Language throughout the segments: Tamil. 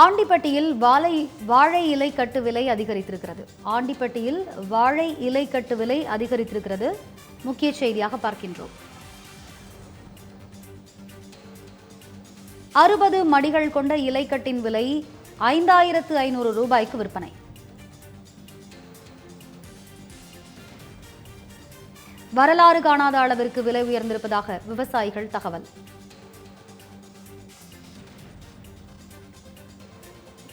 ஆண்டிப்பட்டியில் வாழை வாழை இலை கட்டு விலை அதிகரித்திருக்கிறது. ஆண்டிப்பட்டியில் வாழை இலை கட்டு விலை அதிகரித்திருக்கிறது. முக்கிய செய்தியாக பார்க்கின்றோம். அறுபது மடிகள் கொண்ட இலைக்கட்டின் விலை ஐந்தாயிரத்து ஐநூறு ரூபாய்க்கு விற்பனை. வரலாறு காணாத அளவிற்கு விலை உயர்ந்திருப்பதாக விவசாயிகள் தகவல்.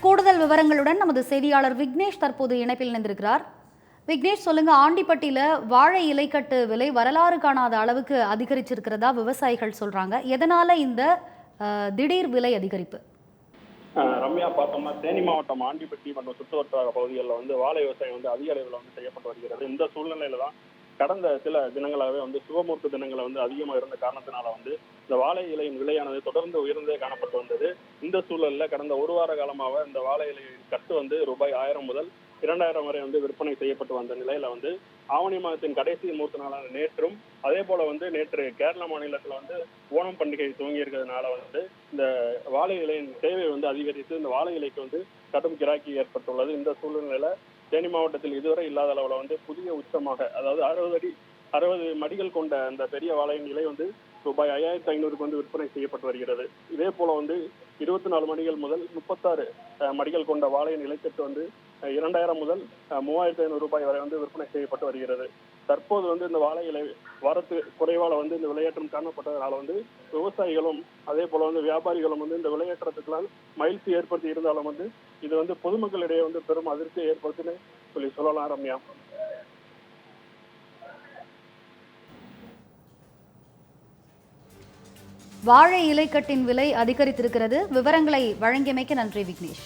கூடுதல் விவரங்களுடன் நமது செய்தியாளர் விக்னேஷ் தற்போது இணைப்பில் இணைந்திருக்கிறார். விக்னேஷ் சொல்லுங்க ஆண்டிப்பட்டியில வாழை இலைக்கட்டு விலை வரலாறு காணாத அளவுக்கு அதிகரிச்சிருக்கிறதா விவசாயிகள் சொல்றாங்க. எதனால இந்த திடீர் விலை அதிகரிப்பு? ரம்யா பார்த்தோம்னா தேனி மாவட்டம் ஆண்டிப்பட்டி மற்றும் சுற்றுவட்டார பகுதிகளில் வந்து வாழை விவசாயம் வந்து அதிக அளவில் வந்து செய்யப்பட்டு வருகிறது. இந்த சூழ்நிலையில தான் கடந்த சில தினங்களாகவே வந்து சுகமூர்த்த தினங்களை வந்து அதிகமாக இருந்த காரணத்தினால வந்து இந்த வாழை இலையின் விலையானது தொடர்ந்து உயர்ந்தே காணப்பட்டு வந்தது. இந்த சூழல்ல கடந்த ஒரு வார காலமாக இந்த வாழை இலையின் கட்டு வந்து ரூபாய் ஆயிரம் முதல் இரண்டாயிரம் வரை வந்து விற்பனை செய்யப்பட்டு வந்த நிலையில வந்து ஆவணி மாதத்தின் கடைசி மூர்த்த நாளான நேற்றும் அதே போல வந்து நேற்று கேரள மாநிலத்துல வந்து ஓணம் பண்டிகை துவங்கி இருக்கிறதுனால வந்து இந்த வாழை இலையின் தேவை வந்து அதிகரித்து இந்த வாழை இலைக்கு வந்து கடும் கிராக்கி ஏற்பட்டுள்ளது. இந்த சூழ்நிலையில தேனி மாவட்டத்தில் இதுவரை இல்லாத அளவுல வந்து புதிய உச்சமாக அதாவது அறுபது அடி அறுபது மடிகள் கொண்ட அந்த பெரிய வாழையின் இலை வந்து ரூபாய் ஐயாயிரத்தி ஐநூறுக்கு வந்து விற்பனை செய்யப்பட்டு வருகிறது. இதே போல வந்து இருபத்தி நாலு மணிகள் முதல் முப்பத்தாறு அஹ், மடிகள் கொண்ட வாழையின் இலைக்கட்டு வந்து இரண்டாயிரம் முதல் மூவாயிரத்தி ஐநூறு ரூபாய் வரை வந்து விற்பனை செய்யப்பட்டு வருகிறது. தற்போது வந்து இந்த வாழை இலை வரத்து குறைவால வந்து இந்த விளையாட்டம் காணப்பட்டதனால வந்து விவசாயிகளும் அதே போல வந்து வியாபாரிகளும் வந்து இந்த விளையாட்டத்துக்கெல்லாம் மகிழ்ச்சி ஏற்படுத்தி இருந்தாலும் வந்து இது வந்து பொதுமக்களிடையே வந்து பெரும் அதிர்ச்சியை ஏற்படுத்துன்னு சொல்லி சொல்லலாம் ரம்யா. வாழை இலைக்கட்டின் விலை அதிகரித்திருக்கிறது. விவரங்களை வழங்கியமைக்க நன்றி விக்னேஷ்.